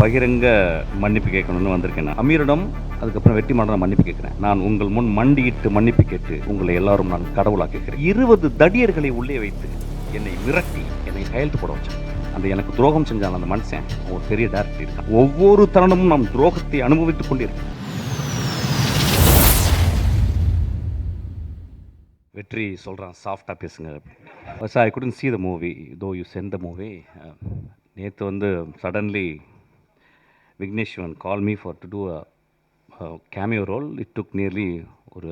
பகிரங்க மன்னிப்பு கேட்கணும்னு வந்திருக்கேன் அமீரிடம் அதுக்கப்புறம் வெற்றி மாறன் மன்னிப்பு கேட்கிறேன். நான் உங்கள் முன் மண்டியிட்டு மன்னிப்பு கேட்டு உங்களை எல்லாரும் நான் கடவுளாக்குகிறேன் இருபது தடியர்களை உள்ளே வைத்து என்னை மிரட்டி என்னை கையெழுத்து போட வச்சேன் அந்த எனக்கு துரோகம் செஞ்சான் அந்த மனுஷன். ஒரு பெரிய டேரக்டர் இருக்கான். ஒவ்வொரு தருணமும் நாம் துரோகத்தை அனுபவித்துக் கொண்டிருக்கோம் வெற்றி சொல்கிறான் சாஃப்டாக பேசுங்க. விவசாயி I couldn't movie though you sent the movie நேற்று வந்து suddenly Vigneshwaran call me for to do a cameo role it took nearly ஒரு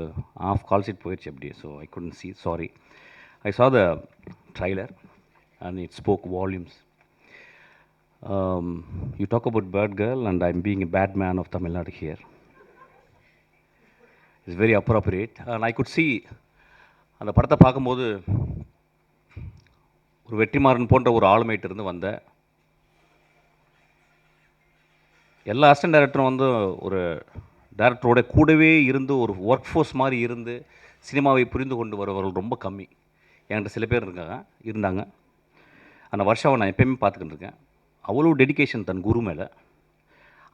ஆஃப் கால் சீட் போயிடுச்சு அப்படியே. So I couldn't see sorry I saw the trailer and it spoke volumes you talk about bad girl and I am being a bad man of Tamil Nadu here it's very appropriate and I could see அந்த படத்தை பார்க்கும்போது ஒரு வெற்றிமாறன் போன்ற ஒரு ஆளுமைட்டு இருந்து வந்த எல்லா assistant டைரக்டரும் வந்து ஒரு டேரக்டரோட கூடவே இருந்து ஒரு ஒர்க் ஃபோர்ஸ் மாதிரி இருந்து சினிமாவை புரிந்து கொண்டு வருபவர்கள் ரொம்ப கம்மி. என்கிட்ட சில பேர் இருக்காங்க இருந்தாங்க. அந்த வருஷாவை நான் எப்பயுமே பார்த்துக்கிட்டு இருக்கேன். அவ்வளோ டெடிகேஷன் தன் குரு மேலே.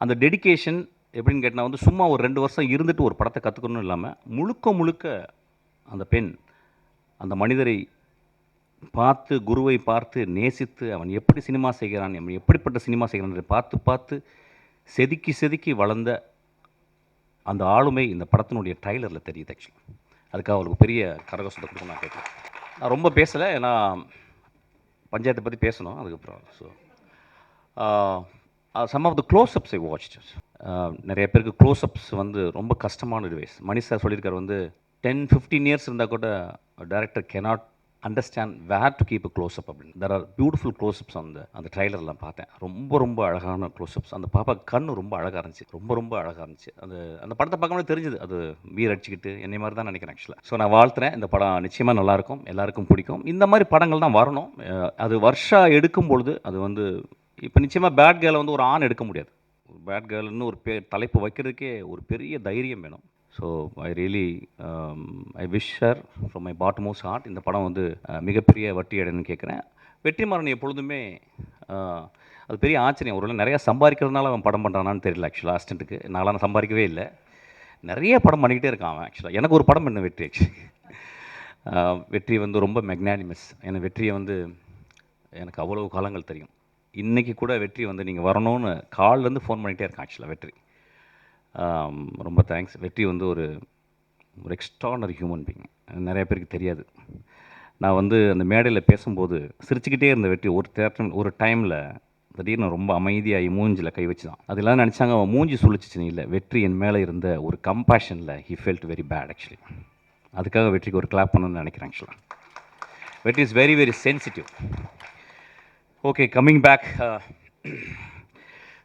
அந்த டெடிகேஷன் எப்படின்னு கேட்டால் வந்து சும்மா ஒரு ரெண்டு வருஷம் இருந்துட்டு ஒரு படத்தை கற்றுக்கணும் இல்லாமல் முழுக்க முழுக்க அந்த பெண் அந்த மனிதரை பார்த்து குருவை பார்த்து நேசித்து அவன் எப்படி சினிமா செய்கிறான் அவன் எப்படிப்பட்ட சினிமா செய்கிறான் என்று பார்த்து பார்த்து செதுக்கி செதுக்கி வளர்ந்த அந்த ஆளுமை இந்த படத்தினுடைய ட்ரைலரில் தெரியுது ஆக்சுவலி அதுக்காக அவளுக்கு பெரிய கரகசத்தை கொடுக்க நான் கேட்குறேன் நான் ரொம்ப பேசலை ஏன்னா பஞ்சாயத்தை பற்றி பேசணும் அதுக்கப்புறம். So some of the close ups I watch நிறைய பேருக்கு க்ளோஸ்அப்ஸ் வந்து ரொம்ப கஷ்டமான டிவைஸ் மணி சார் சொல்லியிருக்காரு வந்து டென் ஃபிஃப்டீன் இயர்ஸ் இருந்தால் கூட director cannot understand where to keep close up அப்படின்னு. தெர் ஆர் பியூட்டிஃபுல் க்ளோஸ்அப்ஸ் அந்த அந்த ட்ரைலர்லாம் பார்த்தேன். ரொம்ப ரொம்ப அழகான க்ளோஸ்அப்ஸ் அந்த பாப்பா கண் ரொம்ப அழகாக இருந்துச்சு. ரொம்ப ரொம்ப அழகாக இருந்துச்சு. அது அந்த படத்தை பார்க்கும்போது தெரிஞ்சது. அது வீர் அடிச்சுக்கிட்டு என்னை மாதிரி தான் நினைக்கிறேன் ஆக்சுவலாக ஸோ நான் வாழ்த்துறேன். இந்த படம் நிச்சயமாக நல்லாயிருக்கும். எல்லாருக்கும் பிடிக்கும். இந்த மாதிரி படங்கள் தான் வரணும். அது வருஷா எடுக்கும் பொழுது அது வந்து இப்போ நிச்சயமாக பேட் கேர்ளை வந்து ஒரு ஆண் எடுக்க முடியாது. பேட் கேர்ள்னு ஒரு பே தலைப்பு வைக்கிறதுக்கே ஒரு பெரிய தைரியம் வேணும். So I really I wish her from my bottommost heart இந்த படம் வந்து uh, மிகப்பெரிய வட்டி அடைன்னு கேட்குறேன் வெற்றிமாறன் எப்பொழுதுமே uh, அது பெரிய ஆச்சரியம். ஒரு நிறையா சம்பாதிக்கிறதுனால அவன் படம் பண்ணுறானான்னு தெரியல ஆக்சுவலாக அசிஸ்டண்ட்டுக்கு நான்லாம் சம்பாதிக்கவே இல்லை. நிறைய படம் பண்ணிக்கிட்டே இருக்கான் அவன் ஆக்சுவலாக எனக்கு ஒரு படம் பண்ண வெற்றி ஆக்சுவலி uh, வெற்றி வந்து ரொம்ப மெக்னானிமஸ் ஏன்னா வெற்றியை வந்து எனக்கு அவ்வளவு காலங்கள் தெரியும். இன்றைக்கி கூட வெற்றி வந்து நீங்கள் வரணும்னு கால்லேருந்து ஃபோன் பண்ணிகிட்டே இருக்கான் ஆக்சுவலாக வெற்றி. ரொம்ப தேங்க்ஸ் வெற்றி வந்து ஒரு ஒரு எக்ஸ்ட்ரானரி ஹியூமன் பீங் நிறைய பேருக்கு தெரியாது. நான் வந்து அந்த மேடையில் பேசும்போது சிரிச்சுக்கிட்டே இருந்த வெற்றி ஒரு தேட்டர் ஒரு டைமில் திடீர்னு ரொம்ப அமைதியாகி மூஞ்சில் கை வச்சு தான் அதெல்லாம் நினச்சாங்க அவன் மூஞ்சி சுழிச்சிச்சுன்னு இல்லை. வெற்றி என் மேலே இருந்த ஒரு கம்பேஷனில் he felt very bad actually அதுக்காக வெற்றிக்கு ஒரு கிளாப் பண்ணணும்னு நினைக்கிறேன் ஆக்சுவலாக Vetri is very very sensitive okay coming back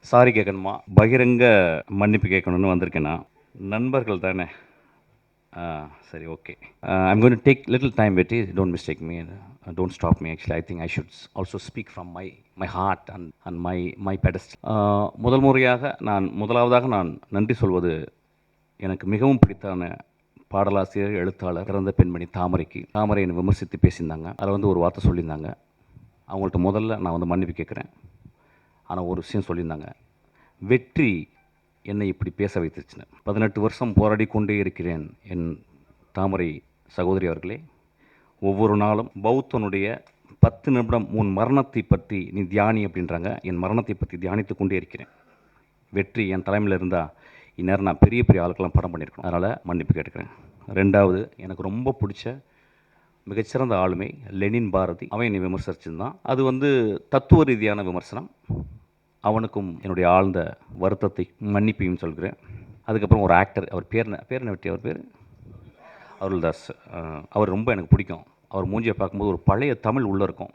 sorry கேட்கணுமா? பகிரங்க மன்னிப்பு கேட்கணும்னு வந்திருக்கேன் நான். நண்பர்கள் தானே? ஆ சரி okay. I'm going take little time வெட்டி don't mistake me don't stop me actually I think I should also speak from my my heart and and my my பெடஸ்ட் முதல் முறையாக நான் முதலாவதாக நான் நன்றி சொல்வது எனக்கு மிகவும் பிடித்தான பாடலாசிரியர் எழுத்தாளர் பிறந்த பெண்மணி தாமரைக்கு. தாமரை என்னை விமர்சித்து பேசியிருந்தாங்க. அதில் வந்து ஒரு வார்த்தை சொல்லியிருந்தாங்க. அவங்கள்ட்ட முதல்ல நான் வந்து மன்னிப்பு கேட்குறேன். ஆனால் ஒரு விஷயம் சொல்லியிருந்தாங்க. வெற்றி என்னை இப்படி பேச வைத்துச்சுன்னு. பதினெட்டு வருஷம் போராடி கொண்டே இருக்கிறேன் என் தாமரை சகோதரி அவர்களே. ஒவ்வொரு நாளும் பௌத்தனுடைய பத்து நிமிடம் உன் மரணத்தை பற்றி நீ தியானி அப்படின்றாங்க. என் மரணத்தை பற்றி தியானித்து கொண்டே இருக்கிறேன். வெற்றி என் தலைமையில் இருந்தால் இந்நேரம் நான் பெரிய பெரிய ஆளுக்கெல்லாம் படம் பண்ணியிருக்கணும். அதனால் மன்னிப்பு கேட்டுக்கிறேன். ரெண்டாவது எனக்கு ரொம்ப பிடிச்ச மிகச்சிறந்த ஆளுமை லெனின் பாரதி. அவன் என்னை விமர்சிச்சிருந்தான். அது வந்து தத்துவ ரீதியான விமர்சனம். அவனுக்கும் என்னுடைய ஆழ்ந்த வருத்தத்தை மன்னிப்பையும் சொல்கிறேன். அதுக்கப்புறம் ஒரு ஆக்டர் அவர் பேர் பேர் என்ன வெட்டி அவர் பேர்? அருள்தாஸ். அஹ், அவர் ரொம்ப எனக்கு பிடிக்கும். அவர் மூஞ்சியை பார்க்கும்போது ஒரு பழைய தமிழ் உள்ளே இருக்கும்.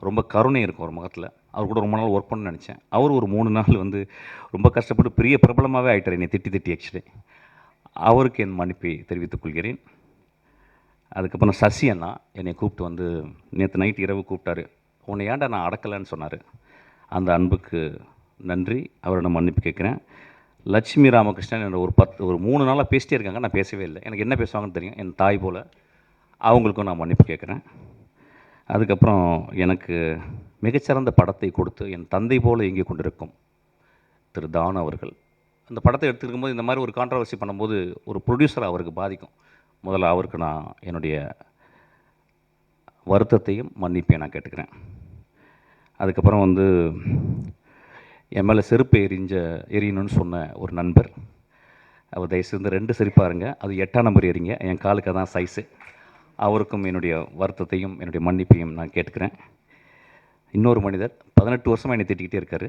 ரொம்ப கருணை இருக்கும் ஒரு முகத்தில். அவர் கூட ரொம்ப நாள் ஒர்க் பண்ண நினச்சேன். அவர் ஒரு மூணு நாள் வந்து ரொம்ப கஷ்டப்பட்டு பெரிய பிரபலமாகவே ஆகிட்டார் என்னை திட்டி திட்டி ஆக்சுவலி அவருக்கு என் மன்னிப்பை தெரிவித்துக் கொள்கிறேன். அதுக்கப்புறம் சசி அண்ணா என்னை கூப்பிட்டு வந்து நேற்று நைட் இரவு கூப்பிட்டாரு. உன்னை ஏன்டா நான் அடக்கலைன்னு சொன்னார். அந்த அன்புக்கு நன்றி. அவரிடம் மன்னிப்பு கேட்குறேன். லட்சுமி ராமகிருஷ்ணன் என்ற ஒரு பத்து ஒரு மூணு நாளாக பேசிட்டே இருக்காங்க. நான் பேசவே இல்லை. எனக்கு என்ன பேசுவாங்கன்னு தெரியும். என் தாய் போல் அவங்களுக்கும் நான் மன்னிப்பு கேட்குறேன். அதுக்கப்புறம் எனக்கு மிகச்சிறந்த படத்தை கொடுத்து என் தந்தை போல் இங்கே கொண்டிருக்கும் திரு தானு அவர்கள். அந்த படத்தை எடுத்துருக்கும் போது இந்த மாதிரி ஒரு கான்ட்ரவர்சி பண்ணும்போது ஒரு ப்ரொடியூசர் அவருக்கு பாதிக்கும். முதல்ல அவருக்கு நான் என்னுடைய வருத்தத்தையும் மன்னிப்பையும் நான் கேட்டுக்கிறேன். அதுக்கப்புறம் வந்து என் மேலே செருப்பு எரிஞ்ச எரியணும்னு சொன்ன ஒரு நண்பர். அவர் தயவுசெய்து ரெண்டு செருப்பாருங்க அது எட்டாம் நம்பர் எரிங்க. என் காலுக்கு தான் சைஸு அவருக்கும் என்னுடைய வருத்தத்தையும் என்னுடைய மன்னிப்பையும் நான் கேட்டுக்கிறேன். இன்னொரு மனிதர் பதினெட்டு வருஷமாக என்னை திட்டிக்கிட்டே இருக்கார்.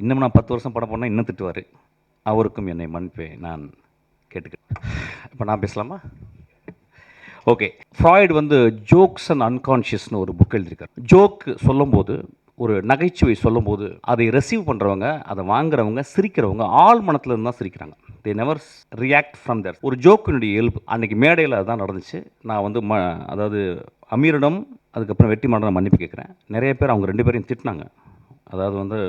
இன்னும் நான் பத்து வருஷம் படம் பண்ணால் இன்னும் திட்டுவார். அவருக்கும் என்னை மன்னிப்பை நான் கேட்டுக்கிறேன். இப்போ நான் பேசலாமா? ஓகே. ஃப்ராய்டு வந்து ஜோக்ஸ் அண்ட் அன்கான்ஷியஸ்னு ஒரு புக் எழுதியிருக்கார். ஜோக் சொல்லும்போது ஒரு நகைச்சுவை சொல்லும்போது அதை ரெசீவ் பண்ணுறவங்க அதை வாங்குறவங்க சிரிக்கிறவங்க ஆள் மனத்தில் இருந்து தான் சிரிக்கிறாங்க. They never react from their ஒரு ஜோக்கினுடைய இயல்பு. அன்றைக்கி மேடையில் அதுதான் நடந்துச்சு. நான் வந்து ம அதாவது அமீரிடம் அதுக்கப்புறம் வெற்றி மாடம் மன்னிப்பு கேட்குறேன். நிறைய பேர் அவங்க ரெண்டு பேரையும் திட்டினாங்க. அதாவது வந்து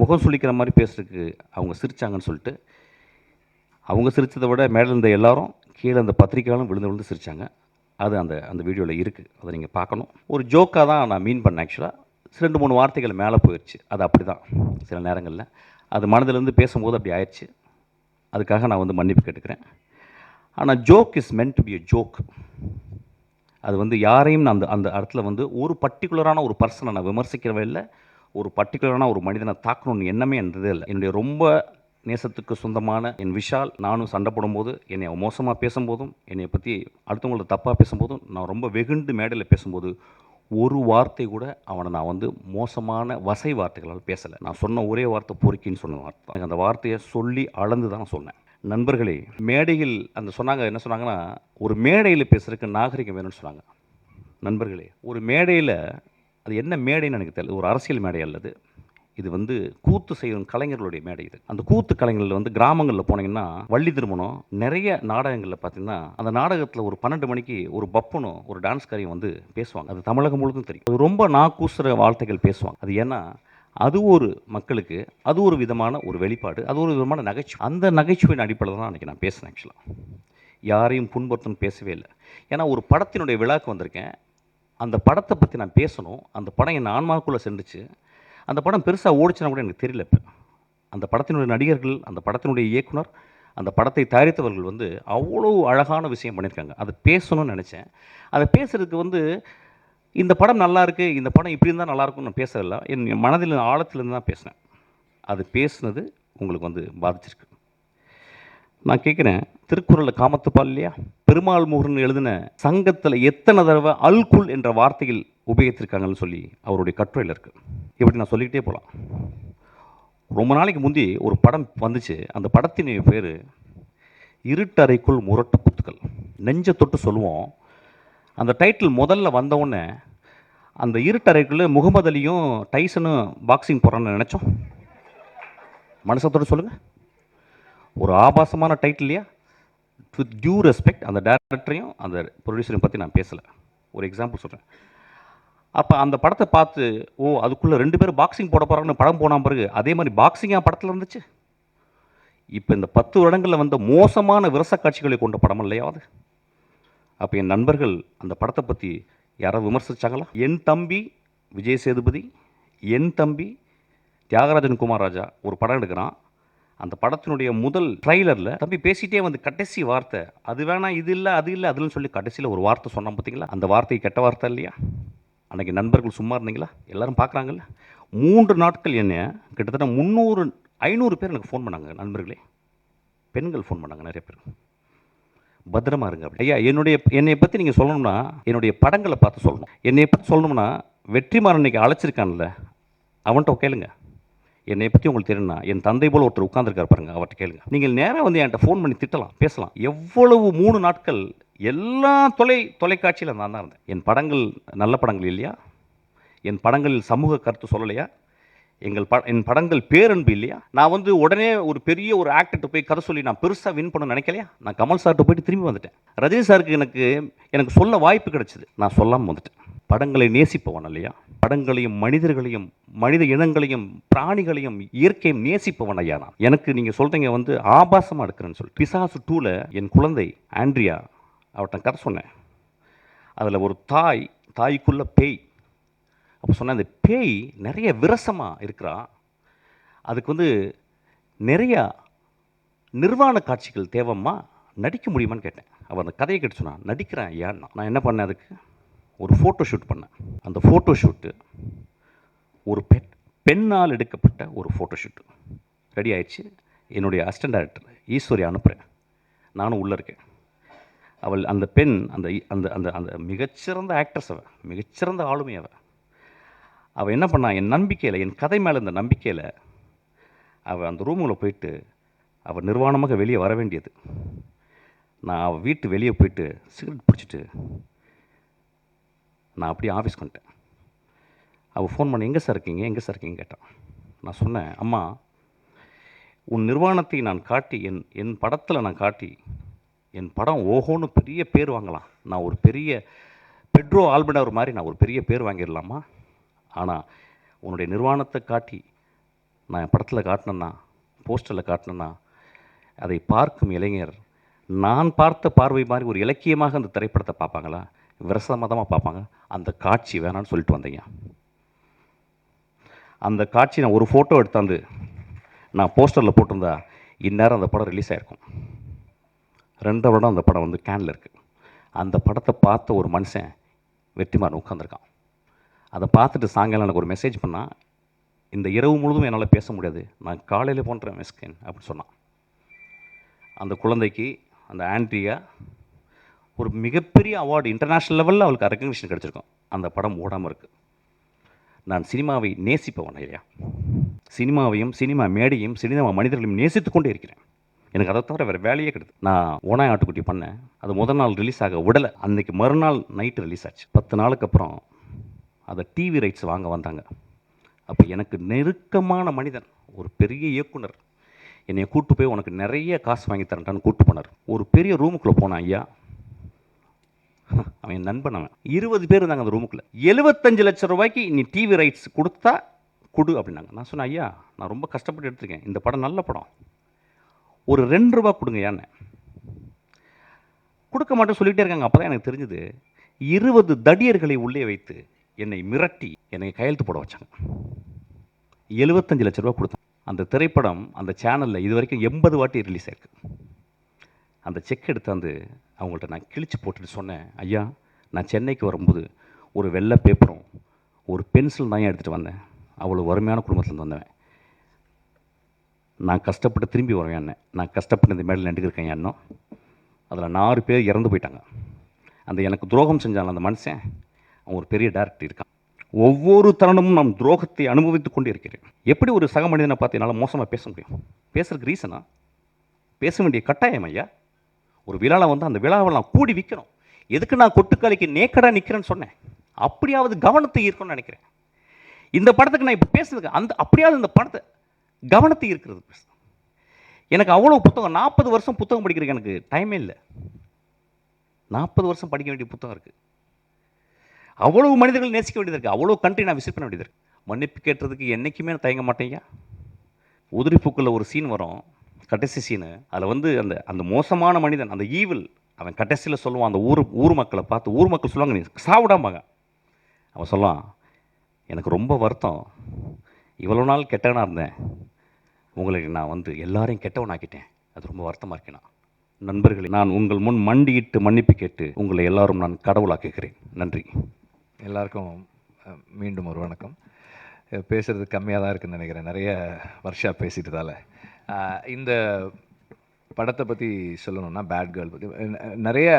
முகம் சுளிக்கிற மாதிரி பேசுறதுக்கு அவங்க சிரித்தாங்கன்னு சொல்லிட்டு அவங்க சிரித்ததை விட மேடையில் இருந்த எல்லாரும் கீழே அந்த பத்திரிக்கையாலும் விழுந்து விழுந்து சிரித்தாங்க அது அந்த அந்த வீடியோவில் இருக்குது அதை நீங்கள் பார்க்கணும். ஒரு ஜோக்காக தான் நான் மீன் பண்ணேன் ஆக்சுவலாக ரெண்டு மூணு வார்த்தைகள் மேலே போயிடுச்சு அது அப்படி தான் சில நேரங்களில். அது மனதிலேருந்து பேசும்போது அப்படி ஆயிடுச்சு அதுக்காக நான் வந்து மன்னிப்பு கேட்டுக்கிறேன். ஆனால் joke is meant to be a joke அது வந்து யாரையும் நான் அந்த அந்த இடத்துல வந்து ஒரு பர்டிகுலரான ஒரு பர்சனை நான் விமர்சிக்கிறவே இல்லை. ஒரு பர்டிகுலரான ஒரு மனிதனை தாக்கணும்னு எண்ணமே என்றதே இல்லை. என்னுடைய ரொம்ப நேசத்துக்கு சொந்தமான என் விஷால் நானும் சண்டை போடும்போது என்னை அவன் மோசமாக பேசும்போதும் என்னை பற்றி அடுத்தவங்கள தப்பாக பேசும்போதும் நான் ரொம்ப வெகுண்டு மேடையில் பேசும்போது ஒரு வார்த்தை கூட அவனை நான் வந்து மோசமான வசை வார்த்தைகளால் பேசலை. நான் சொன்ன ஒரே வார்த்தை பொறுக்கின்னு சொன்ன வார்த்தை அந்த வார்த்தையை சொல்லி அளந்து தான் சொன்னேன். நண்பர்களே மேடையில் அந்த சொன்னாங்க என்ன சொன்னாங்கன்னா ஒரு மேடையில் பேசுகிறதுக்கு நாகரிகம் வேணும்னு சொன்னாங்க. நண்பர்களே ஒரு மேடையில் அது என்ன மேடைன்னு எனக்கு தெரியல. ஒரு அரசியல் மேடை அல்லது இது வந்து கூத்து செய்யும் கலைஞர்களுடைய மேடை இது. அந்த கூத்து கலைஞர்கள் வந்து கிராமங்களில் போனீங்கன்னா வள்ளி திருமணம் நிறைய நாடகங்களில் பார்த்தீங்கன்னா அந்த நாடகத்தில் ஒரு பன்னெண்டு மணிக்கு ஒரு பப்பனும் ஒரு டான்ஸ்காரியும் வந்து பேசுவாங்க. அது தமிழகம் முழுதும் தெரியும். அது ரொம்ப நாக்கூசுற வார்த்தைகள் பேசுவாங்க. அது ஏன்னா அது ஒரு மக்களுக்கு அது ஒரு விதமான ஒரு வெளிப்பாடு அது ஒரு விதமான நகைச்சுவை. அந்த நகைச்சுவையின் அடிப்படையில் தான் அன்றைக்கி நான் பேசினேன் ஆக்சுவலாக யாரையும் புண்படுத்தணும் பேசவே இல்லை. ஏன்னா ஒரு படத்தினுடைய விழாக்கு வந்திருக்கேன். அந்த படத்தை பற்றி நான் பேசணும். அந்த படம் என் ஆன்மாவுக்குள்ளே சென்றுச்சு. அந்த படம் பெருசாக ஓடிச்சுனா கூட எனக்கு தெரியல இப்போ. அந்த படத்தினுடைய நடிகர்கள் அந்த படத்தினுடைய இயக்குனர் அந்த படத்தை தயாரித்தவர்கள் வந்து அவ்வளோ அழகான விஷயம் பண்ணியிருக்காங்க. அதை பேசணும்னு நினச்சேன். அதை பேசுறதுக்கு வந்து இந்த படம் நல்லா இருக்குது இந்த படம் இப்படி இருந்தால் நல்லா இருக்கும்னு நான் பேசல என் மனதில் ஆழத்துலேருந்து தான் பேசினேன். அது பேசுனது உங்களுக்கு வந்து பாதிச்சிருக்கு. நான் கேட்குறேன் திருக்குறளில் காமத்துப்பால் இல்லையா பெருமாள் முருகன் எழுதின சங்கத்தில் எத்தனை தடவை அல்குல் என்ற வார்த்தையில் உபயோகித்திருக்காங்கன்னு சொல்லி அவருடைய கட்டுரையில் இருக்குது இப்படி நான் சொல்லிக்கிட்டே போகலாம் ரொம்ப நாளைக்கு முந்தி ஒரு படம் வந்துச்சு. அந்த படத்தின் பேர் இருட்டறைக்குள் முரட்டு குத்துக்கள். நெஞ்ச தொட்டு சொல்லுவோம். அந்த டைட்டில் முதல்ல வந்தவுடனே அந்த இருட்டறைக்குள்ளே முகமது அலியும் டைசனும் பாக்ஸிங் போகிறான்னு நினச்சோம். மனசத்தோடு சொல்லுங்கள் ஒரு ஆபாசமான டைட்டில் இல்லையா? வித் டியூ ரெஸ்பெக்ட் அந்த டேரக்டரையும் அந்த ப்ரொடியூசரையும் பற்றி நான் பேசலை. ஒரு எக்ஸாம்பிள் சொல்கிறேன் அப்போ அந்த படத்தை பார்த்து ஓ அதுக்குள்ளே ரெண்டு பேரும் பாக்ஸிங் போட போகிறாங்கன்னு படம் போன பிறகு அதே மாதிரி பாக்ஸிங்காக படத்தில் இருந்துச்சு? இப்போ இந்த பத்து வருடங்களில் வந்த மோசமான விரச காட்சிகளை கொண்ட படம் இல்லையா அது? அப்போ என் நண்பர்கள் அந்த படத்தை பற்றி யாராவது விமர்சித்தாங்களா என் தம்பி விஜய் சேதுபதி என் தம்பி தியாகராஜன் குமார் ராஜா ஒரு படம் எடுக்கிறான். அந்த படத்தினுடைய முதல் ட்ரைலரில் தம்பி பேசிகிட்டே வந்து கடைசி வார்த்தை அது வேணாம் இது இல்லை அது இல்லை அதுலன்னு சொல்லி கடைசியில் ஒரு வார்த்தை சொன்னான் பார்த்தீங்களா அந்த வார்த்தை கெட்ட வார்த்தை இல்லையா? அன்றைக்கி நண்பர்கள் சும்மா இருந்தீங்களா? எல்லாரும் பார்க்குறாங்கல்ல? மூன்று நாட்கள் என்ன கிட்டத்தட்ட முந்நூறு ஐநூறு பேர் எனக்கு ஃபோன் பண்ணாங்க நண்பர்களே. பெண்கள் ஃபோன் பண்ணாங்க நிறைய பேர். பத்திரமா இருங்க அப்படி. ஐயா என்னுடைய என்னை பற்றி நீங்கள் சொல்லணும்னா என்னுடைய படங்களை பார்த்து சொல்லணும். என்னை பற்றி சொல்லணும்னா வெற்றிமாறன் இன்றைக்கி அழைச்சிருக்கான்ல அவன்கிட்ட கேளுங்க. என்னை பற்றி உங்களுக்கு தெரியும்னா என் தந்தை போல் ஒருத்தர் உட்காந்துருக்காரு பாருங்க அவர்கிட்ட கேளுங்க. நீங்கள் நேராக வந்து என்கிட்ட ஃபோன் பண்ணி திட்டலாம் பேசலாம். எவ்வளவு மூணு நாட்கள் எல்லா தொலை தொலைக்காட்சியில் நான் தான் இருந்தேன். என் படங்கள் நல்ல படங்கள் இல்லையா? என் படங்களில் சமூக கருத்து சொல்லலையா? எங்கள் ப என் படங்கள் பேரன்பு இல்லையா? நான் வந்து உடனே ஒரு பெரிய ஒரு ஆக்டர்கிட்ட போய் கதை சொல்லி நான் பெருசாக வின் பண்ண நினைக்கலையா? நான் கமல் சார்கிட்ட போயிட்டு திரும்பி வந்துட்டேன். ரஜினி சாருக்கு எனக்கு எனக்கு சொல்ல வாய்ப்பு கிடைச்சிது. நான் சொல்லாமல் வந்துட்டேன். படங்களை நேசிப்பவன் இல்லையா படங்களையும் மனிதர்களையும் மனித இனங்களையும் பிராணிகளையும் இயற்கையும் நேசிப்பவன் ஐயா நான். எனக்கு நீங்கள் சொல்கிறீங்க வந்து ஆபாசமாக எடுக்கிறேன்னு சொல்லி பிசாசு டூவில் என் குழந்தை ஆண்ட்ரியா அவர்கிட்ட கதை சொன்னேன். அதில் ஒரு தாய் தாய்க்குள்ள பேய். அப்போ சொன்னேன் அந்த பேய் நிறைய விரசமாக இருக்கிறா. அதுக்கு வந்து நிறையா நிர்வாண காட்சிகள் தேவைம்மா? நடிக்க முடியுமான்னு கேட்டேன். அவள் அந்த கதையை கேட்டு சொன்னான் நடிக்கிறேன் ஐயான்னா நான் என்ன பண்ணேன் அதுக்கு? ஒரு ஃபோட்டோ ஷூட் பண்ணேன். அந்த ஃபோட்டோ ஷூட்டு ஒரு பெண் பெண்ணால் எடுக்கப்பட்ட ஒரு ஃபோட்டோ ஷூட்டு ரெடி ஆயிடுச்சு. என்னுடைய அசிஸ்டன்ட் டேரக்டர் ஈஸ்வரி அனுப்புகிறேன் நானும் உள்ளே இருக்கேன். அவள் அந்த பெண் அந்த அந்த அந்த அந்த மிகச்சிறந்த ஆக்ட்ரஸ் அவள் மிகச்சிறந்த ஆளுமை அவள் அவள் என்ன பண்ணா என் நம்பிக்கையில் என் கதை மேலே இந்த நம்பிக்கையில் அவள் அந்த ரூமில் போயிட்டு அவள் நிர்வாணமாக வெளியே வர வேண்டியது. நான் அவள் வீட்டு வெளியே போயிட்டு சிகரெட் பிடிச்சிட்டு நான் அப்படியே ஆஃபீஸ்க்கு வந்துட்டேன். அவள் ஃபோன் பண்ணி எங்கே சார் இருக்கீங்க? எங்கே சார் இருக்கீங்க கேட்டான் நான் சொன்னேன் அம்மா உன் நிர்வாணத்தை நான் காட்டி என் என் படத்தில் நான் காட்டி என் படம் ஓஹோன்னு பெரிய பேர் வாங்கலாம். நான் ஒரு பெரிய பெட்ரோ ஆல்படவர் மாதிரி நான் ஒரு பெரிய பேர் வாங்கிடலாமா? ஆனால் உன்னுடைய நிர்வாணத்தை காட்டி நான் என் படத்தில் காட்டினேன்னா போஸ்டரில் காட்டினேன்னா அதை பார்க்கும் இளைஞர் நான் பார்த்த பார்வை மாதிரி ஒரு இலக்கியமாக அந்த திரைப்படத்தை பார்ப்பாங்களா? விரசமதமாக பார்ப்பாங்க. அந்த காட்சி வேணான்னு சொல்லிட்டு வந்தீங்க. அந்த காட்சி நான் ஒரு ஃபோட்டோ எடுத்தாந்து நான் போஸ்டரில் போட்டிருந்தா இந்நேரம் அந்த படம் ரிலீஸ் ஆகிருக்கும் ரெண்டு வருடம் அந்த படம் வந்து கேனில் இருக்குது அந்த படத்தை பார்த்த ஒரு மனுஷன் வெற்றிமாறன் உட்காந்துருக்கான் அதை பார்த்துட்டு சாயங்காலம் எனக்கு ஒரு மெசேஜ் பண்ணால் இந்த இரவு முழுதும் என்னால் பேச முடியாது. நான் காலையில் போன்றேன் மெஸ்கேன் அப்படின்னு சொன்னான். அந்த குழந்தைக்கு அந்த ஆண்ட்ரியா ஒரு மிகப்பெரிய அவார்டு இன்டர்நேஷ்னல் லெவலில் அவளுக்கு ரெக்கக்னிஷன் கிடச்சிருக்கும். அந்த படம் ஓடாமல் இருக்குது நான் சினிமாவை நேசிப்பவன் ஐயா. சினிமாவையும் சினிமா மேடையும் சினிமா மனிதர்களையும் நேசித்துக் கொண்டே இருக்கிறேன். எனக்கு அதை தவிர வேறு வேலையே கிடையாது. நான் ஓனாய் ஆட்டுக்குட்டி பண்ணேன். அது முதல் நாள் ரிலீஸ் ஆக விடலை. அன்றைக்கி மறுநாள் நைட்டு ரிலீஸ் ஆச்சு. பத்து நாளுக்கு அப்புறம் அதை டிவி ரைட்ஸ் வாங்க வந்தாங்க. அப்போ எனக்கு நெருக்கமான மனிதன் ஒரு பெரிய இயக்குனர். என்னை கூட்டு போய் உனக்கு நிறைய காசு வாங்கி தரேன்டான்னு கூட்டு போனார். ஒரு பெரிய ரூமுக்குள்ளே போனான் ஐயா. அவன் நண்பன் அவன். இருபது பேர் இருந்தாங்க அந்த ரூமுக்குள்ள எழுபத்தஞ்சு லட்சம் ரூபாய்க்கு நீ டிவி ரைட்ஸ் கொடுத்தா கொடு அப்படின்னாங்க. நான் சொன்னேன் ஐயா நான் ரொம்ப கஷ்டப்பட்டு எடுத்திருக்கேன். இந்த படம் நல்ல படம். ஒரு ரெண்டு ரூபா கொடுங்க ஏன்னு கொடுக்க மாட்டேன் சொல்லிகிட்டே இருக்காங்க. அப்போ தான் எனக்கு தெரிஞ்சது இருபது தடியர்களை உள்ளே வைத்து என்னை மிரட்டி என்னை கையெழுத்து போட வச்சாங்க. எழுபத்தஞ்சு லட்ச ரூபா கொடுத்தேன். அந்த திரைப்படம் அந்த சேனலில் இது வரைக்கும் எண்பது வாட்டி ரிலீஸ் ஆயிருக்கு. அந்த செக் எடுத்தாந்து அவங்கள்ட்ட நான் கிழிச்சு போட்டுட்டு சொன்னேன் ஐயா நான் சென்னைக்கு வரும்போது ஒரு வெள்ளை பேப்பரும் ஒரு பென்சில் தான் எடுத்துகிட்டு வந்தேன். அவ்வளோ வறுமையான குடும்பத்துலேருந்து வந்தவன். நான் கஷ்டப்பட்டு திரும்பி வருவேன் என்ன நான் கஷ்டப்பட்டு இந்த மேடையில் நடிக்கிறேன் என்னோ அதில் நாலு பேர் இறந்து போயிட்டாங்க. அந்த எனக்கு துரோகம் செஞ்சாங்க அந்த மனுஷன். அவன் ஒரு பெரிய டேரக்டர் இருக்கான். ஒவ்வொரு தருணமும் நான் துரோகத்தை அனுபவித்துக் கொண்டே இருக்கிறேன். எப்படி ஒரு சக மனிதனை பார்த்து என்னால் மோசமாக பேச முடியும்? பேசுறதுக்கு ரீசனா பேச வேண்டிய கட்டாயம் ஐயா. ஒரு விழாவில் வந்து அந்த விழாவை நான் கூடி விற்கணும் எதுக்கு நான் கொட்டுக்காலிக்கு நேக்கடாக நிற்கிறேன்னு சொன்னேன். அப்படியாவது கவனத்தை ஈர்க்கணும்னு நினைக்கிறேன். இந்த படத்துக்கு நான் இப்போ பேசுறதுக்கு அந்த அப்படியாவது இந்த படத்தை கவனத்தை ஈர்க்கிறது எனக்கு அவ்வளோ புத்தகம் நாற்பது வருஷம் புத்தகம் படிக்கிறதுக்கு எனக்கு டைமே இல்லை. நாற்பது வருஷம் படிக்க வேண்டிய புத்தகம் இருக்குது அவ்வளோ மனிதர்கள் நேசிக்க வேண்டியது இருக்குது அவ்வளோ கண்ட்ரி நான் விசிட் பண்ண வேண்டியது இருக்குது மன்னிப்பு கேட்டதுக்கு என்றைக்குமே நான் தயங்க மாட்டேங்க உதிரிப்பூக்கில் ஒரு சீன் வரும். கடைசி சீனு அதில் வந்து அந்த அந்த மோசமான மனிதன் அந்த ஈவில் அவன் கடைசியில் சொல்லுவான் அந்த ஊர் ஊர் மக்களை பார்த்து ஊர் மக்கள் சொல்லுவாங்க நீ சாவிடாம்பாங்க அவன் சொல்லுவான் எனக்கு ரொம்ப வருத்தம். இவ்வளோ நாள் கெட்டவனாக இருந்தேன். உங்களுக்கு நான் வந்து எல்லாரையும் கெட்டவனாக்கிட்டேன். அது ரொம்ப வருத்தமாக இருக்கேன் நண்பர்களே நான் உங்கள் முன் மண்டியிட்டு மன்னிப்பு கேட்டு உங்களை எல்லாரும் நான் கடவுளாக்குகிறேன். நன்றி. எல்லாருக்கும் மீண்டும் ஒரு வணக்கம். பேசுகிறது கம்மியாக தான் இருக்குதுன்னு நினைக்கிறேன். நிறைய வருஷா பேசிட்டதால. இந்த படத்தை பற்றி சொல்லணும்னா பேட் கேர்ள் பற்றி நிறைய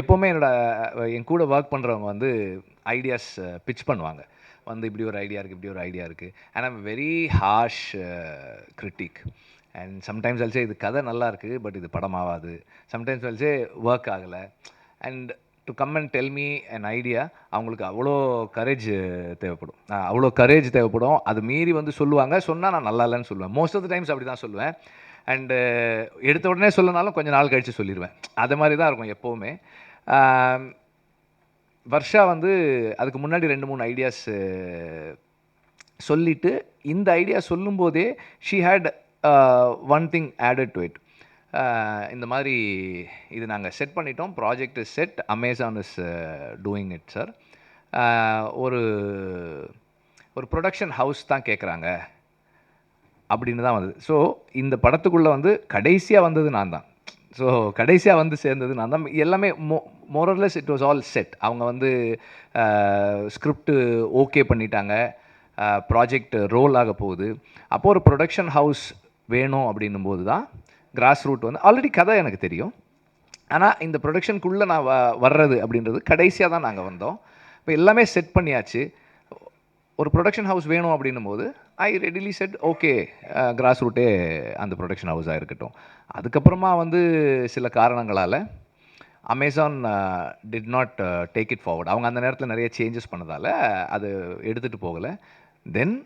எப்போவுமே என்னோட என் கூட ஒர்க் பண்ணுறவங்க வந்து ஐடியாஸ் பிச் பண்ணுவாங்க. வந்து இப்படி ஒரு ஐடியா இருக்குது இப்படி ஒரு ஐடியா இருக்குது and I'm very harsh critic and sometimes also இது கதை நல்லா இருக்குது பட் இது படமாகாது. சம்டைம்ஸ் அல்சே ஒர்க் ஆகலை. And to come and tell me an idea அவங்களுக்கு அவ்வளோ கரேஜ் தேவைப்படும். அவ்வளோ கரேஜ் தேவைப்படும். அது மீறி வந்து சொல்லுவாங்க. சொன்னால் நான் நல்லா இல்லைன்னு சொல்லுவேன். மோஸ்ட் ஆஃப் த டைம்ஸ் அப்படி தான் சொல்லுவேன். அண்டு எடுத்த உடனே சொல்லனாலும் கொஞ்சம் நாள் கழித்து சொல்லிடுவேன் அது மாதிரி தான் இருக்கும் எப்போவுமே. வர்ஷா வந்து அதுக்கு முன்னாடி ரெண்டு மூணு ஐடியாஸ் சொல்லிவிட்டு இந்த ஐடியா சொல்லும்போதே she had one thing added to it இந்த மாதிரி இது நாங்கள் செட் பண்ணிட்டோம். Project is set Amazon is doing it sir ஒரு ஒரு ப்ரொடக்ஷன் ஹவுஸ் தான் கேட்குறாங்க அப்படின்னு தான் வந்தது. ஸோ இந்த படத்துக்குள்ளே வந்து கடைசியாக வந்தது நான் தான். ஸோ கடைசியாக வந்து சேர்ந்தது நான் தான். எல்லாமே more more or less it was all set அவங்க வந்து ஸ்கிரிப்டு ஓகே பண்ணிட்டாங்க. ப்ராஜெக்ட் ரோல் ஆக போகுது. அப்போது ஒரு ப்ரொடக்ஷன் ஹவுஸ் வேணும் அப்படின்னும் போது தான் கிராஸ் ரூட் வந்து ஆல்ரெடி கதை எனக்கு தெரியும். ஆனால் இந்த ப்ரொடக்ஷனுக்குள்ளே நான் வ வர்றது அப்படின்றது கடைசியாக தான் நாங்கள் வந்தோம். இப்போ எல்லாமே செட் பண்ணியாச்சு. ஒரு ப்ரொடக்ஷன் ஹவுஸ் வேணும் அப்படின்னும் போது I readily said okay cross ரூட்டே அந்த ப்ரொடக்ஷன் ஹவுஸாக இருக்கட்டும். அதுக்கப்புறமா வந்து சில காரணங்களால் Amazon did not take it forward அவங்க அந்த நேரத்தில் நிறைய சேஞ்சஸ் பண்ணதால் அது எடுத்துகிட்டு போகலை. தென்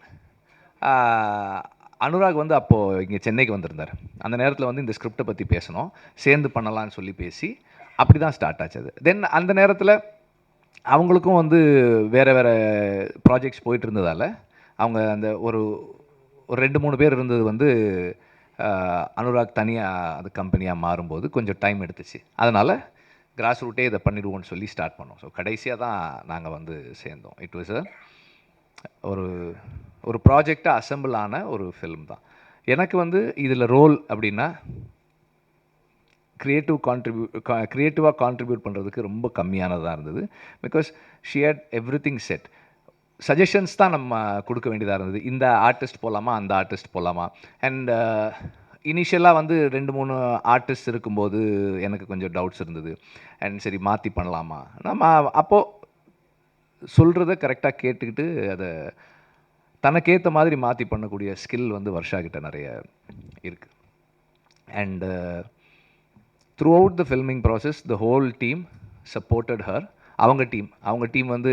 அனுராக் வந்து அப்போது இங்கே சென்னைக்கு வந்திருந்தார். அந்த நேரத்தில் வந்து இந்த ஸ்கிரிப்டை பற்றி பேசணும். சேர்ந்து பண்ணலான்னு சொல்லி பேசி அப்படி தான் ஸ்டார்ட் ஆச்சு அது. தென் அந்த நேரத்தில் அவங்களுக்கும் வந்து வேறு வேறு ப்ராஜெக்ட்ஸ் போயிட்டு இருந்ததால் அவங்க அந்த ஒரு ஒரு ரெண்டு மூணு பேர் இருந்தது வந்து அனுராக் தனியாக அது கம்பெனியாக மாறும்போது கொஞ்சம் டைம் எடுத்துச்சு. அதனால் கிராஸ் ரூட்டே இதை பண்ணிடுவோம்னு சொல்லி ஸ்டார்ட் பண்ணோம். ஸோ கடைசியாக தான் நாங்கள் வந்து சேர்ந்தோம். இட் வாஸ் ஒரு ஒரு ப்ராஜெக்டாக அசம்பிள் ஆன ஒரு ஃபிலிம் தான். எனக்கு வந்து இதில் ரோல் அப்படின்னா க்ரியேட்டிவ் கான்ட்ரிபியூட் க்ரியேட்டிவாக கான்ட்ரிபியூட் பண்ணுறதுக்கு ரொம்ப கம்மியானதாக இருந்தது. Because she had everything set suggestions தான் நம்ம கொடுக்க வேண்டியதாக இருந்தது. இந்த ஆர்டிஸ்ட் போகலாமா அந்த ஆர்டிஸ்ட் போகலாமா அண்ட் இனிஷியலாக வந்து ரெண்டு மூணு ஆர்டிஸ்ட் இருக்கும்போது எனக்கு கொஞ்சம் டவுட்ஸ் இருந்தது. அண்ட் சரி மாற்றி பண்ணலாமா? நம்ம அப்போது சொல்கிறத கரெக்டாக கேட்டுக்கிட்டு அதை தனக்கேற்ற மாதிரி மாற்றி பண்ணக்கூடிய ஸ்கில் வந்து வர்ஷா கிட்ட நிறைய இருக்குது and throughout the filming process the whole team supported her அவங்க டீம் அவங்க டீம் வந்து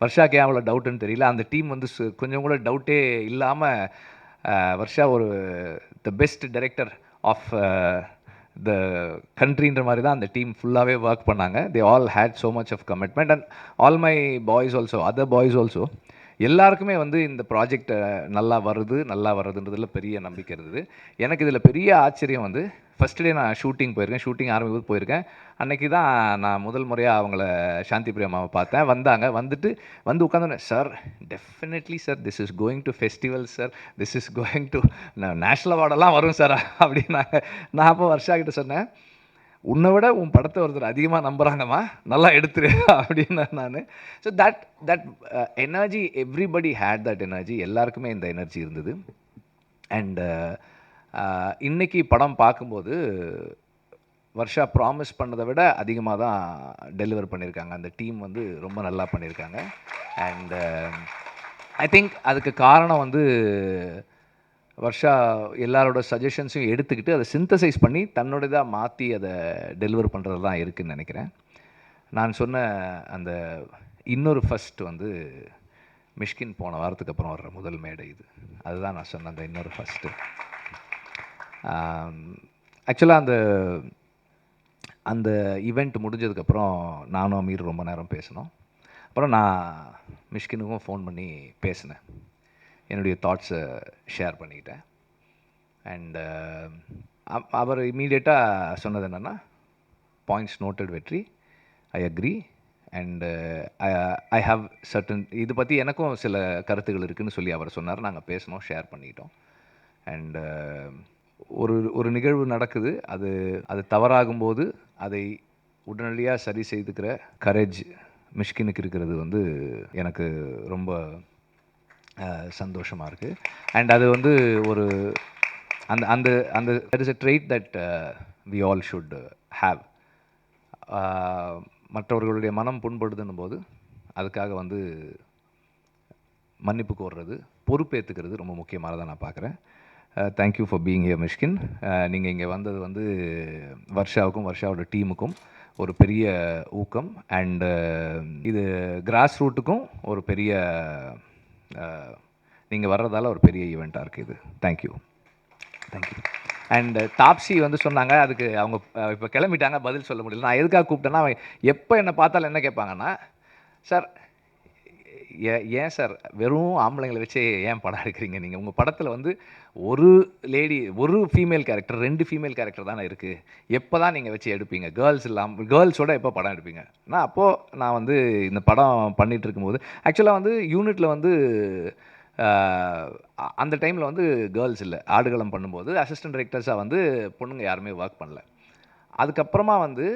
வர்ஷாக்கு அவ்வளோ டவுட்டுன்னு தெரியல. அந்த டீம் வந்து சு- கொஞ்சம் கூட டவுட்டே இல்லாமல் uh, வர்ஷா ஒரு the best director of the கண்ட்ரின்ற மாதிரி தான் அந்த டீம் ஃபுல்லாகவே ஒர்க் பண்ணாங்க. They all had so much of commitment and all my boys also other boys also எல்லாருக்குமே வந்து இந்த ப்ராஜெக்ட் நல்லா வருது நல்லா வருதுன்றதுல பெரிய நம்பிக்கை இருந்தது. எனக்கு இதில் பெரிய ஆச்சரியம் வந்து ஃபஸ்ட் டே நான் ஷூட்டிங் போயிருக்கேன் ஷூட்டிங் ஆரம்பிக்கும் போயிருக்கேன். அன்னைக்கு தான் நான் முதல் முறையாக அவங்கள சாந்தி பிரியமாவை பார்த்தேன். வந்தாங்க வந்துட்டு வந்து உட்காந்து sir definitely sir this is going to festival sir this is going to national அவார்டெல்லாம் வரும் சார் அப்படின்னாங்க. நான் அப்போ வருஷா கிட்ட சொன்னேன். உன்னை விட உன் படத்தை ஒருத்தர் அதிகமாக நம்புகிறாங்கம்மா நல்லா எடுத்துரு அப்படின்னு நான். So that that energy everybody had that energy எல்லாருக்குமே இந்த எனர்ஜி இருந்தது. அண்டு uh, uh, இன்றைக்கி படம் பார்க்கும்போது வர்ஷா ப்ராமிஸ் பண்ணதை விட அதிகமாக தான் டெலிவர் பண்ணியிருக்காங்க அந்த டீம் வந்து ரொம்ப நல்லா பண்ணியிருக்காங்க அண்ட் ஐ uh, திங்க் அதுக்கு காரணம் வந்து வர்ஷா எல்லாரோட சஜஷன்ஸையும் எடுத்துக்கிட்டு அதை சிந்தசைஸ் பண்ணி தன்னோடதாக மாற்றி அதை டெலிவர் பண்ணுறது தான் இருக்குன்னு நினைக்கிறேன். நான் சொன்ன அந்த இன்னொரு ஃபஸ்ட் வந்து மிஷ்கின் போன வாரத்துக்கு அப்புறம் வர்ற முதல் மேடை இது. அதுதான் நான் சொன்ன அந்த இன்னொரு ஃபஸ்ட்டு ஆக்சுவலாக அந்த அந்த ஈவெண்ட் முடிஞ்சதுக்கப்புறம் நானும் அமீர் ரொம்ப நேரம் பேசினோம். அப்புறம் நான் மிஷ்கினுக்கும் ஃபோன் பண்ணி பேசினேன். என்னுடைய தாட்ஸை ஷேர் பண்ணிக்கிட்டேன் அண்ட் அவர் இமீடியட்டாக சொன்னது என்னென்னா points noted Vetri. I agree and I have certain இது பற்றி எனக்கும் சில கருத்துகள் இருக்குதுன்னு சொல்லி அவர் சொன்னார். நாங்கள் பேசினோம் ஷேர் பண்ணிக்கிட்டோம் அண்டு ஒரு ஒரு நிகழ்வு நடக்குது. அது அது தவறாகும்போது அதை உடனடியாக சரி செய்துக்கிற கரேஜ் மிஷ்கினுக்கு இருக்கிறது வந்து எனக்கு ரொம்ப சந்தோஷமாக இருக்குது அண்ட் அது வந்து ஒரு அந்த அந்த அந்த that is a trait that we all should have மற்றவர்களுடைய மனம் புண்படுதுன்னும் போது அதுக்காக வந்து மன்னிப்பு கோர்றது பொறுப்பேற்றுக்கிறது ரொம்ப முக்கியமானதாக நான் பார்க்குறேன் thank you for being here Mysskin நீங்கள் இங்கே வந்தது வந்து வர்ஷாவுக்கும் வர்ஷாவோட டீமுக்கும் ஒரு பெரிய ஊக்கம். அண்டு இது கிராஸ் ரூட்டுக்கும் ஒரு பெரிய நீங்கள் வர்றதால ஒரு பெரிய ஈவெண்ட்டாக இருக்குது இது. தேங்க்யூ தேங்க்யூ அண்ட் தாப்ஸி வந்து சொன்னாங்க அதுக்கு அவங்க இப்போ கிளம்பிட்டாங்க பதில் சொல்ல முடியல. நான் எதுக்காக கூப்பிட்டேன்னா அவன் எப்போ என்னை பார்த்தாலும் என்ன கேட்பாங்கன்னா சார் ஏன் சார் வெறும் ஆம்பளைங்களை வச்சே ஏன் படம் எடுக்கிறீங்க நீங்கள் உங்கள் படத்தில் வந்து ஒரு லேடி ஒரு ஃபீமேல் கேரக்டர் ரெண்டு ஃபீமேல் கேரக்டர் தானே இருக்குது எப்போ தான் நீங்கள் வச்சு எடுப்பீங்க? கேர்ள்ஸ் இல்லாமல் கேர்ள்ஸோட எப்போ படம் எடுப்பீங்க? நான் அப்போது நான் வந்து இந்த படம் பண்ணிகிட்டு இருக்கும்போது ஆக்சுவலாக வந்து யூனிட்டில் வந்து அந்த டைமில் வந்து கேர்ள்ஸ் இல்லை. ஆடுகளம் பண்ணும்போது அசிஸ்டன்ட் டைரக்டர்ஸாக வந்து பொண்ணுங்க யாருமே ஒர்க் பண்ணல. அதுக்கப்புறமா வந்து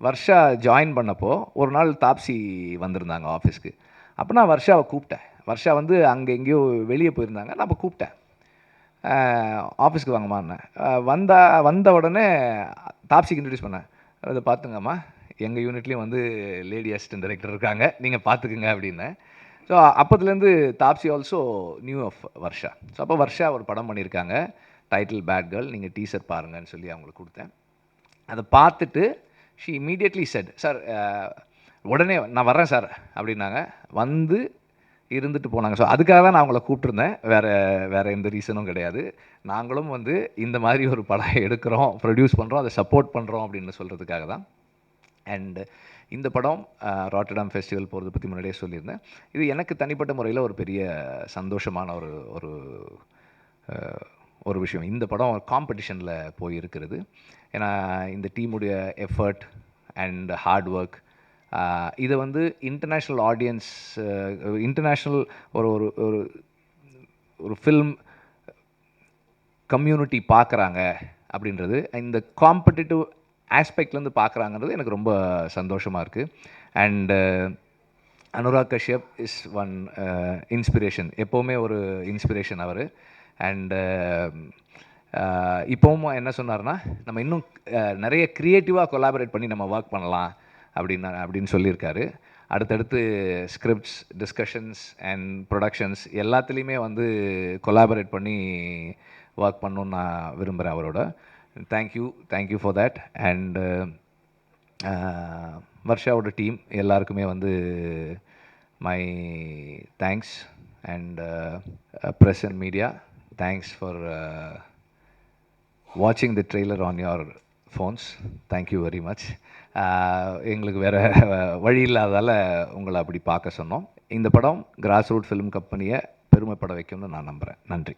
வர்ஷா ஜாயின் பண்ணப்போ ஒரு நாள் தாப்சி வந்திருந்தாங்க ஆஃபீஸ்க்கு அப்போ நான் வர்ஷாவை கூப்பிட்டேன். வர்ஷா வந்து அங்கே எங்கேயோ வெளியே போயிருந்தாங்க. நான் அப்போ கூப்பிட்டேன். ஆஃபீஸ்க்கு வாங்கம்மான்னேன் வந்த வந்த உடனே தாப்சிக்கு இன்ட்ரடியூஸ் பண்ணேன். அதை பார்த்துங்கம்மா. எங்கள் யூனிட்லேயும் வந்து லேடி அசிஸ்டன்ட் டைரக்டர் இருக்காங்க. நீங்கள் பார்த்துக்குங்க அப்படின்னேன் so அப்போதுலேருந்து Taapsee also knew of Varsha. So அப்போ வர்ஷா ஒரு படம் பண்ணியிருக்காங்க. டைட்டில் பேட் கேர்ள் நீங்கள் டீசர் பாருங்கன்னு சொல்லி அவங்களுக்கு கொடுத்தேன். அதை பார்த்துட்டு ஷி இமீடியட்லி செட் சார் உடனே நான் வர்றேன் சார் அப்படின்னாங்க. வந்து இருந்துட்டு போனாங்க. ஸோ அதுக்காக தான் நான் அவங்கள கூப்பிட்டுருந்தேன். வேறு வேறு எந்த ரீசனும் கிடையாது. நாங்களும் வந்து இந்த மாதிரி ஒரு படம் எடுக்கிறோம் ப்ரொடியூஸ் பண்ணுறோம் அதை சப்போர்ட் பண்ணுறோம் அப்படின்னு சொல்கிறதுக்காக தான். அண்டு இந்த படம் ராட்டர்டாம் ஃபெஸ்டிவல் போகிறத பற்றி முன்னாடியே சொல்லியிருந்தேன். இது எனக்கு தனிப்பட்ட முறையில் ஒரு பெரிய சந்தோஷமான ஒரு ஒரு uh, ஒரு விஷயம். இந்த படம் காம்படிஷனில் போயிருக்கிறது. ஏன்னா இந்த டீமுடைய எஃபர்ட் அண்ட் ஹார்ட் ஒர்க் இதை வந்து இன்டர்நேஷ்னல் ஆடியன்ஸ் இன்டர்நேஷ்னல் ஒரு ஒரு ஒரு ஒரு ஃபில்ம் கம்யூனிட்டி பார்க்குறாங்க அப்படின்றது இந்த காம்படிட்டிவ் ஆஸ்பெக்ட்லேருந்து பார்க்குறாங்கிறது எனக்கு ரொம்ப சந்தோஷமாக இருக்குது and Anurag Kashyap is one inspiration எப்போவுமே ஒரு இன்ஸ்பிரேஷன் அவர். அண்டு um, uh, இப்போவும் என்ன சொன்னார்னா நம்ம இன்னும் நிறைய க்ரியேட்டிவாக கொலாபரேட் பண்ணி நம்ம ஒர்க் பண்ணலாம் அப்படின்னு அப்படின்னு சொல்லியிருக்காரு. அடுத்தடுத்து ஸ்கிரிப்ட்ஸ் டிஸ்கஷன்ஸ் அண்ட் ப்ரொடக்ஷன்ஸ் எல்லாத்துலேயுமே வந்து கொலாபரேட் பண்ணி ஒர்க் பண்ணணும்னு நான் விரும்புகிறேன் அவரோட. Thank you thank you for that and வர்ஷாவோட team எல்லாருக்குமே வந்து my thanks and press and media thanks for வாட்சிங் the trailer on your phones thank you very much எங்களுக்கு வேறு வழி இல்லாதால் உங்களை அப்படி பார்க்க சொன்னோம். இந்த படம் கிராஸ் ரூட் ஃபிலிம் கம்பெனியை பெருமைப்பட வைக்கும்னு நான் நம்புகிறேன் நன்றி.